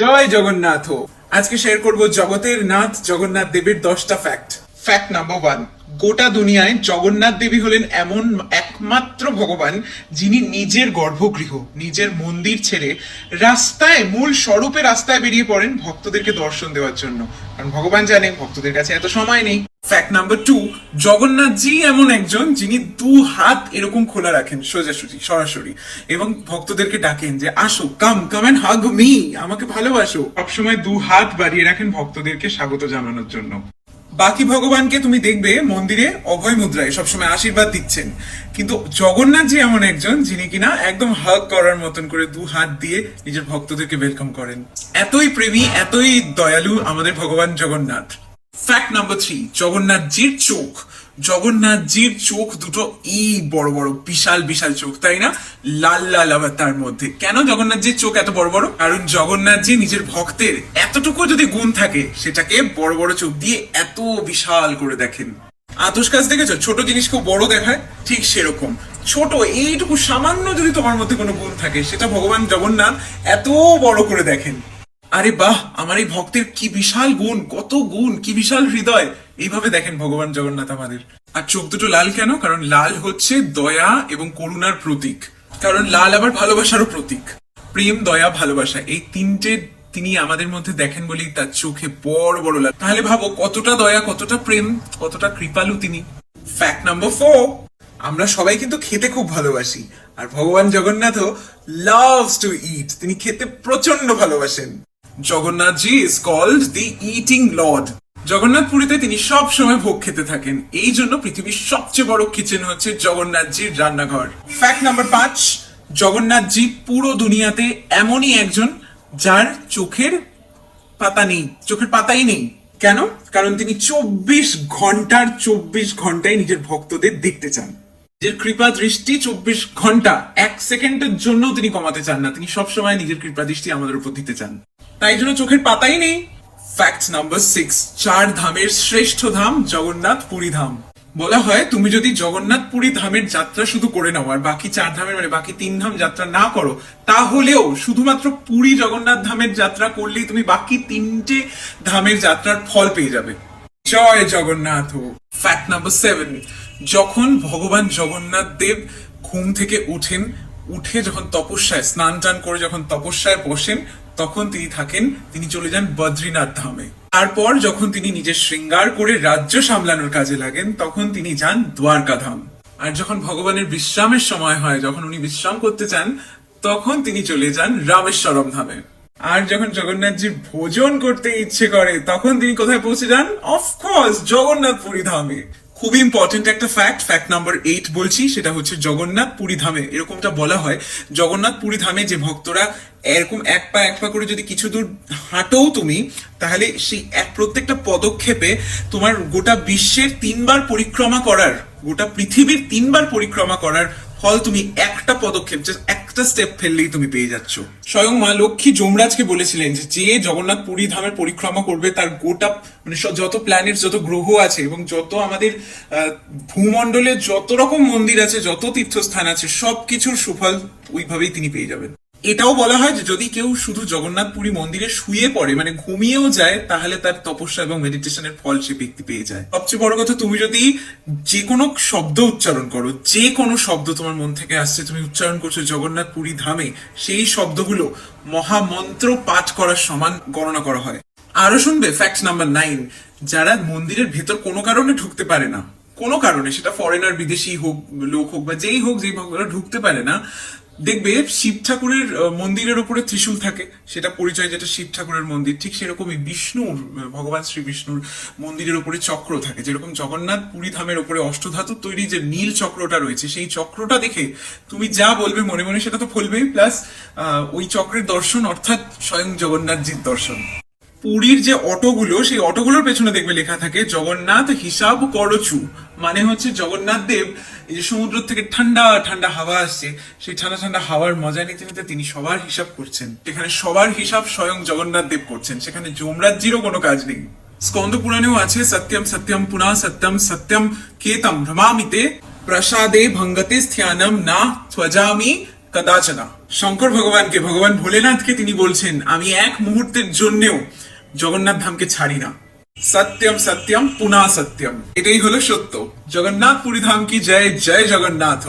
জয় জগন্নাথ। আজকে শেয়ার করব জগতের নাথ জগন্নাথ দেবের দশটা ফ্যাক্ট ফ্যাক্ট নাম্বার ওয়ান গোটা দুনিয়ায় জগন্নাথ দেবী হলেন এমন একমাত্র ভগবান যিনি নিজের গর্ভগৃহ, নিজের মন্দির ছেড়ে রাস্তায়, মূল স্বরূপে রাস্তায় বেরিয়ে পড়েন ভক্তদেরকে দর্শন দেওয়ার জন্য। কারণ ভগবান জানে ভক্তদের কাছে এত সময় নেই। ফ্যাক্ট নাম্বার টু জগন্নাথজি এমন একজন যিনি দু হাত এরকম খোলা রাখেন সোজাসুজি, সরাসরি। এবং ভক্তদেরকে ডাকেন যে, আসো কাম কাম এন্ড হাগ মি আমাকে ভালোবাসো। সবসময় দু হাত বাড়িয়ে রাখেন ভক্তদেরকে স্বাগত জানানোর জন্য। বাকি ভগবানকে তুমি দেখবে মন্দিরে অভয় মুদ্রায় সবসময় আশীর্বাদ দিচ্ছেন। কিন্তু জগন্নাথ জি এমন একজন, যিনি কিনা একদম হাগ করার মতন করে দু হাত দিয়ে নিজের ভক্তদেরকে ওয়েলকাম করেন। এতই প্রেমী, এতই দয়ালু আমাদের ভগবান Jagannath. Fact number three Jagannath জির চোখ। জগন্নাথজির চোখ দুটো এই বড় বড়, বিশাল বিশাল চোখ, তাই না? লাল লাল আবার তার মধ্যে। কেন জগন্নাথজির চোখ এত বড় বড়? কারণ জগন্নাথজি নিজের ভক্তের এতটুকু যদি গুণ থাকে, সেটাকে বড় বড় চোখ দিয়ে এত বিশাল করে দেখেন। আতস কাজ দেখেছ? ছোট জিনিসকেও বড় দেখায়, ঠিক সেরকম। ছোট, এইটুকু সামান্য যদি তোমার মধ্যে কোনো গুণ থাকে, সেটা ভগবান জগন্নাথ এত বড় করে দেখেন। আরে বাহ, আমার এই ভক্তের কি বিশাল গুণ, কত গুণ, কি বিশাল হৃদয়। এইভাবে দেখেন ভগবান জগন্নাথ আমাদের। আর চোখ দুটো লাল কেন? কারণ লাল হচ্ছে দয়া এবং করুণার প্রতীক। কারণ লাল আবার ভালোবাসারও প্রতীক। প্রেম, দয়া, ভালোবাসা, এই তিনটে তিনি আমাদের মধ্যে দেখেন বলেই তার চোখে বড় বড় লাল। তাহলে ভাবো, কতটা দয়া, কতটা প্রেম, কতটা কৃপালু তিনি। ফ্যাক্ট নাম্বার ফোর আমরা সবাই কিন্তু খেতে খুব ভালোবাসি। আর ভগবান জগন্নাথও লাভস টু ইট তিনি খেতে প্রচণ্ড ভালোবাসেন। Jagannathji is called the eating lord Jagannath পুরীতে তিনি সব সময় ভোগ খেতে থাকেন। এই জন্য পৃথিবীর সবচেয়ে বড় কিচেন হচ্ছে জগন্নাথজির রান্নাঘর। ফ্যাক্ট নাম্বার পাঁচ জগন্নাথজি পুরো দুনিয়াতে এমনই একজন যার চোখের পাতা নেই। চোখের পাতাই নেই। কেন? কারণ তিনি চব্বিশ ঘণ্টার চব্বিশ ঘন্টায় নিজের ভক্তদের দেখতে চান। নিজের কৃপা দৃষ্টি চব্বিশ ঘণ্টা, এক সেকেন্ডের জন্য তিনি কমাতে চান না। তিনি সবসময় নিজের কৃপা দৃষ্টি আমাদের উপর দিতে চান। তাই জন্য চোখের পাতাই নেই। ফ্যাক্ট নাম্বার সিক্স চার ধামের শ্রেষ্ঠ ধাম জগন্নাথ পুরী ধাম। বলা হয়, তুমি যদি জগন্নাথ পুরী ধামের যাত্রা শুধু করে নাও, আর বাকি চার ধামের মানে বাকি তিন ধাম যাত্রা না করো, তাহলেও শুধুমাত্র পুরী জগন্নাথ ধামের যাত্রা করলেই তুমি বাকি তিনটে ধামের যাত্রার ফল পেয়ে যাবে। জয় জগন্নাথ ফ্যাক্ট নাম্বার সেভেন যখন ভগবান জগন্নাথ দেব ঘুম থেকে উঠেন, উঠে যখন তপস্যায়, স্নান টান করে যখন তপস্যায় বসেন তখন তিনি থাকেন, তিনি চলে যান বদ্রীনাথ ধামে। তারপর যখন তিনি নিজের শৃঙ্গার করে রাজ্য সামলানোর কাজে লাগেন, তখন তিনি যান দ্বারকা ধাম। আর যখন ভগবানের বিশ্রামের সময় হয়, যখন উনি বিশ্রাম করতে চান, তখন তিনি চলে যান রামেশ্বরম ধামে। আর যখন জগন্নাথজির ভোজন করতে ইচ্ছে করে, তখন তিনি কোথায় পৌঁছে যান? অফকোর্স জগন্নাথ পুরী ধামে। খুবই ইম্পর্টেন্ট একটা ফ্যাক্ট ফ্যাক্ট নাম্বার এইট বলছি, সেটা হচ্ছে জগন্নাথ পুরী ধামে, এরকমটা বলা হয়। জগন্নাথ পুরী ধামে যে ভক্তরা এরকম এক পা এক পা করে যদি কিছু দূর হাঁটো তুমি, তাহলে সেই এক প্রত্যেকটা পদক্ষেপে তোমার গোটা বিশ্বের তিনবার পরিক্রমা করার, গোটা পৃথিবীর তিনবার পরিক্রমা করার ফল তুমি একটা পদক্ষেপ, just একটা স্টেপ ফেললেই তুমি পেয়ে যাচ্ছ। স্বয়ং মা লক্ষ্মী যমরাজকে বলেছিলেন যে জগন্নাথ পুরী ধামের পরিক্রমা করবে, তার গোটা মানে যত প্ল্যানেট যত গ্রহ আছে এবং যত আমাদের ভূমণ্ডলে যত রকম মন্দির আছে, যত তীর্থস্থান আছে, সবকিছুর সুফল ওইভাবেই তিনি পেয়ে যাবেন। এটাও বলা হয় যে যদি কেউ শুধু জগন্নাথ পুরী মন্দিরে শুয়ে পড়ে মানে ঘুমিয়েও যায়, তাহলে তার তপস্যা এবং মেডিটেশনের ফল সে ব্যক্তি পেয়ে যায়। সবচেয়ে বড় কথা, তুমি যদি যে কোনো শব্দ উচ্চারণ করো যে কোনো শব্দ তোমার মন থেকে আসছে, তুমি উচ্চারণ করছ জগন্নাথ পুরী ধামে, সেই শব্দগুলো মহামন্ত্র পাঠ করার সমান গণনা করা হয়। আরও শুনবে ফ্যাক্ট নাম্বার নাইন যারা মন্দিরের ভেতর কোনো কারণে ঢুকতে পারে না, কোনো কারণে, সেটা ফরেনার বিদেশি হোক, লোক হোক বা যেই হোক, যেই ভক্তরা ঢুকতে পারে না দেখবে শিব ঠাকুরের মন্দিরের উপরে ত্রিশূল থাকে। সেটা পরিচয় যেটা শিব ঠাকুরের মন্দির, ঠিক সেরকমই বিষ্ণুর ভগবান শ্রী বিষ্ণুর মন্দিরের উপরে চক্র থাকে। যেরকম জগন্নাথ পুরী ধামের উপরে অষ্টধাতু তৈরি যে নীল চক্রটা রয়েছে, সেই চক্রটা দেখে তুমি যা বলবে মনে মনে সেটা তো ফলবেই। প্লাস ওই চক্রের দর্শন অর্থাৎ স্বয়ং জগন্নাথজির দর্শন। পুরীর যে অটোগুলো, সেই অটোগুলোর পেছনে দেখবে লেখা থাকে, জগন্নাথ হিসাব করচু। মানে হচ্ছে জগন্নাথ দেব এই যে সমুদ্র থেকে ঠান্ডা ঠান্ডা হাওয়া আসছে, সেই ঠান্ডা ঠান্ডা হাওয়ার মজা নিতে নিতে তিনি সবার হিসাব করছেন। সেখানে সবার হিসাব স্বয়ং জগন্নাথ দেব করছেন। সেখানে যমরাজ্যেরও কোনো কাজ নেই। স্কন্দ পুরাণেও আছে, সত্যম সত্যম, পুনঃ সত্যম সত্যম কেতম ভ্রমামিতে প্রসাদে ভঙ্গতে স্থ্যানম না ত্বজামি কদাচনা। শঙ্কর ভগবানকে, ভগবান ভোলেনাথকে তিনি বলছেন, আমি এক মুহূর্তের জন্যেও জগন্নাথ ধামকে ছাড়ি না। সত্যম সত্যম পুনা সত্যম। এটাই হলো সত্য। জগন্নাথ পুরী কি জয়? জয় জগন্নাথ